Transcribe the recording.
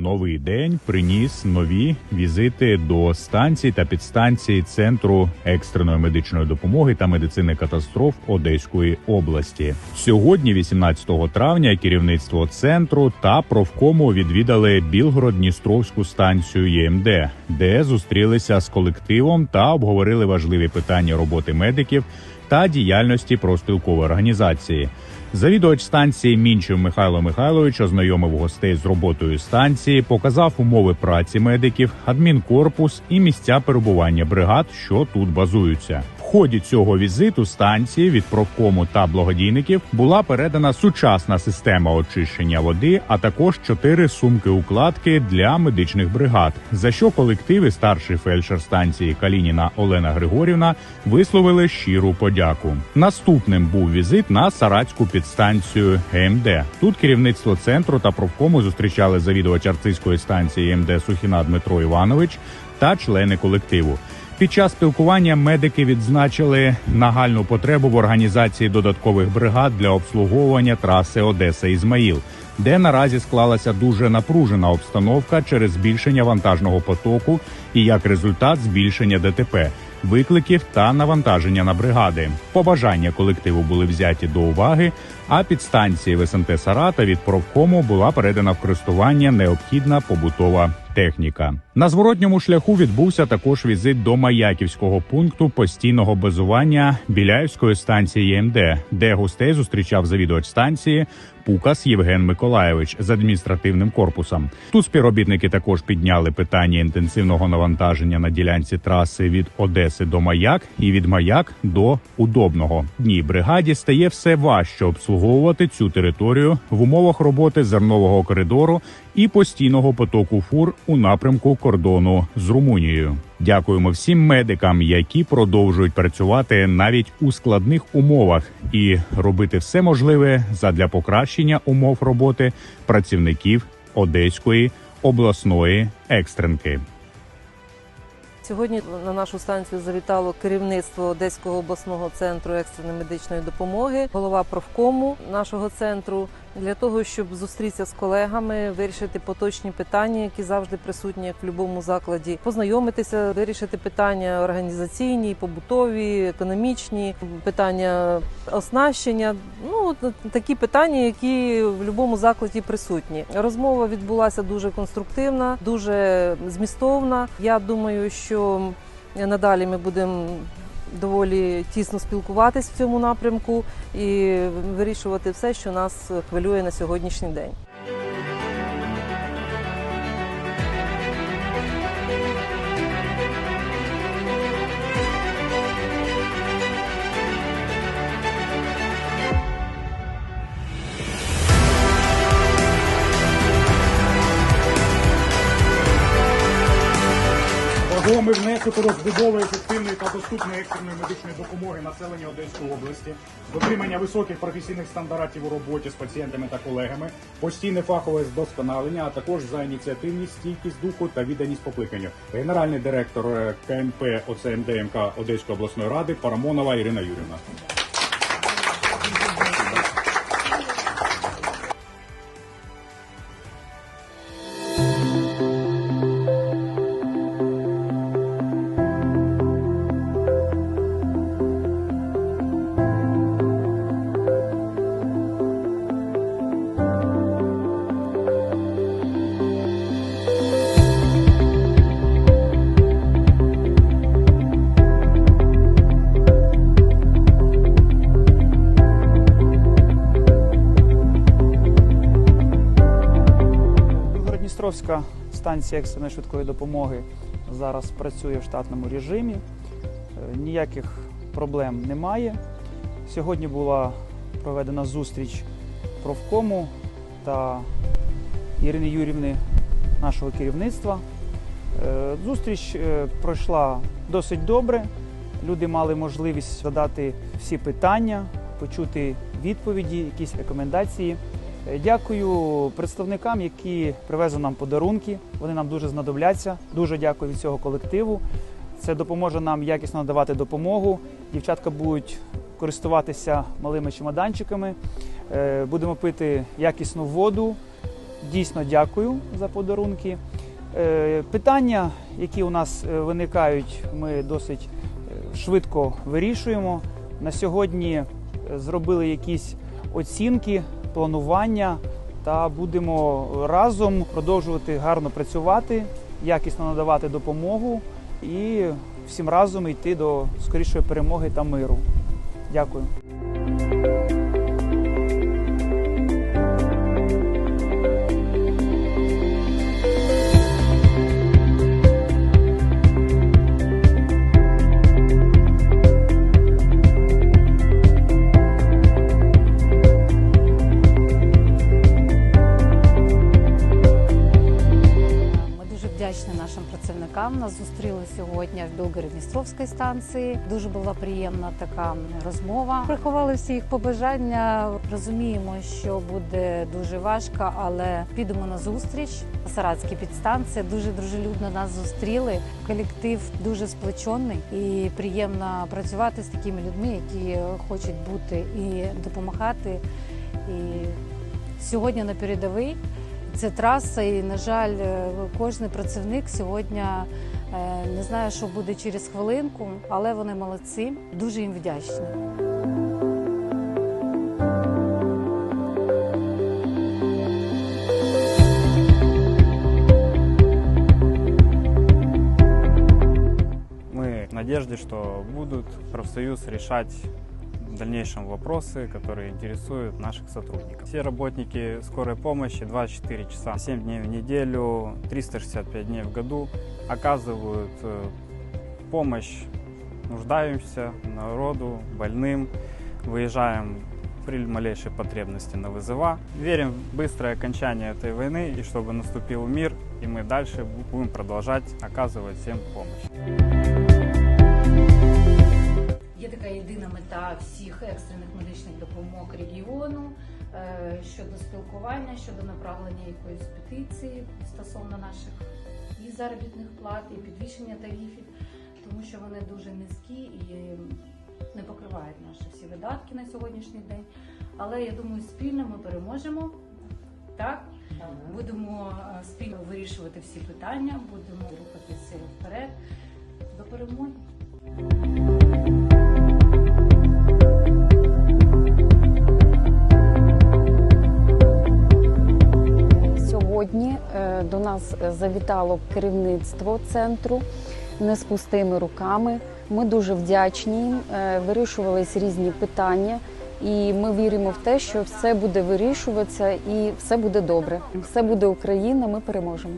Новий день приніс нові візити до станцій та підстанцій центру екстреної медичної допомоги та медицини катастроф Одеської області. Сьогодні, 18 травня, керівництво центру та профкому відвідали Білгород-Дністровську станцію ЄМД, де зустрілися з колективом та обговорили важливі питання роботи медиків та діяльності профспілкової організації. Завідувач станції Мінчев Михайло Михайлович ознайомив гостей з роботою станції, показав умови праці медиків, адмінкорпус і місця перебування бригад, що тут базуються. Ході цього візиту станції від профкому та благодійників була передана сучасна система очищення води, а також чотири сумки укладки для медичних бригад. За що колективи старший фельдшер станції Калініна Олена Григорівна висловили щиру подяку. Наступним був візит на Саратську підстанцію ГМД. Тут керівництво центру та профкому зустрічали завідувач арцизької станції МД Сухіна Дмитро Іванович та члени колективу. Під час спілкування медики відзначили нагальну потребу в організації додаткових бригад для обслуговування траси Одеса Ізмаїл, де наразі склалася дуже напружена обстановка через збільшення вантажного потоку і як результат збільшення ДТП, викликів та навантаження на бригади. Побажання колективу були взяті до уваги. А під станції в Сарата від профкому була передана в користування необхідна побутова техніка. На зворотньому шляху відбувся також візит до Маяківського пункту постійного базування Біляївської станції ЄМД, де гостей зустрічав завідувач станції Пукас Євген Миколаєвич з адміністративним корпусом. Тут співробітники також підняли питання інтенсивного навантаження на ділянці траси від Одеси до Маяк і від Маяк до Удобного. Дні бригаді стає все важче обслуговувати цю територію в умовах роботи зернового коридору і постійного потоку фур у напрямку кордону з Румунією. Дякуємо всім медикам, які продовжують працювати навіть у складних умовах і робити все можливе задля покращення умов роботи працівників Одеської обласної екстренки. Сьогодні на нашу станцію завітало керівництво Одеського обласного центру екстреної медичної допомоги, голова профкому нашого центру для того, щоб зустрітися з колегами, вирішити поточні питання, які завжди присутні як в будь-якому закладі, познайомитися, вирішити питання організаційні, побутові, економічні, питання оснащення. Ну такі питання, які в будь-якому закладі присутні. Розмова відбулася дуже конструктивна, дуже змістовна. Я думаю, що надалі ми будемо доволі тісно спілкуватись в цьому напрямку і вирішувати все, що нас хвилює на сьогоднішній день. Внесок розбудови ефективної та доступної екстреної медичної допомоги населенню Одеської області, дотримання високих професійних стандартів у роботі з пацієнтами та колегами, постійне фахове вдосконалення, а також за ініціативність, стійкість духу та відданість покликанню. Генеральний директор КМП КНП ОЦМДМК Одеської обласної ради Парамонова Ірина Юрівна. Білгород-Дністровська станція екстреної швидкої допомоги зараз працює в штатному режимі. Е, Ніяких проблем немає. Сьогодні була проведена зустріч профкому та Ірини Юрівни, нашого керівництва. Е, Зустріч е, пройшла досить добре. Люди мали можливість задати всі питання, почути відповіді, якісь рекомендації. Е, Дякую представникам, які привезли нам подарунки. Вони нам дуже знадобляться. Дуже дякую від цього колективу. Це допоможе нам якісно надавати допомогу. Дівчатка будуть користуватися малими чемоданчиками. Е, Будемо пити якісну воду, дійсно дякую за подарунки. Е, Питання, які у нас виникають, ми досить швидко вирішуємо. На сьогодні зробили якісь оцінки, планування та будемо разом продовжувати гарно працювати, якісно надавати допомогу і всім разом йти до скорішої перемоги та миру. Дякую. Нас зустріли сьогодні в Білгород-Дністровській станції. Дуже була приємна така розмова. Приховали всі їх побажання. Розуміємо, що буде дуже важко, але підемо на зустріч. Саратські підстанції дуже дружелюбно нас зустріли. Колектив дуже сплечений і приємно працювати з такими людьми, які хочуть бути і допомагати. І сьогодні на передовий. Це траса, і на жаль, кожен працівник сьогодні не знаю, що буде через хвилинку, але вони молодці. Дуже їм вдячні. Мы в надежде, что будут профсоюз решать дальнейшем вопросы, которые интересуют наших сотрудников. Все работники скорой помощи 24 часа, 7 дней в неделю, 365 дней в году оказывают э, помощь нуждающимся народу, больным. Выезжаем при малейшей потребности на вызова. Верим в быстрое окончание этой войны и чтобы наступил мир, и мы дальше будем продолжать оказывать всем помощь. Мета всіх екстрених медичних допомог регіону е, щодо спілкування, щодо направлення якоїсь петиції стосовно наших і заробітних плат, і підвищення тарифів, тому що вони дуже низькі і не покривають наші всі видатки на сьогоднішній день. Але я думаю, спільно ми переможемо. Так, будемо е, спільно вирішувати всі питання, будемо рухатися вперед до перемоги. До нас завітало керівництво центру не з пустими руками. Ми дуже вдячні їм. е, Вирішувались різні питання, і ми віримо в те, що все буде вирішуватися і все буде добре. Все буде Україна. Ми переможемо.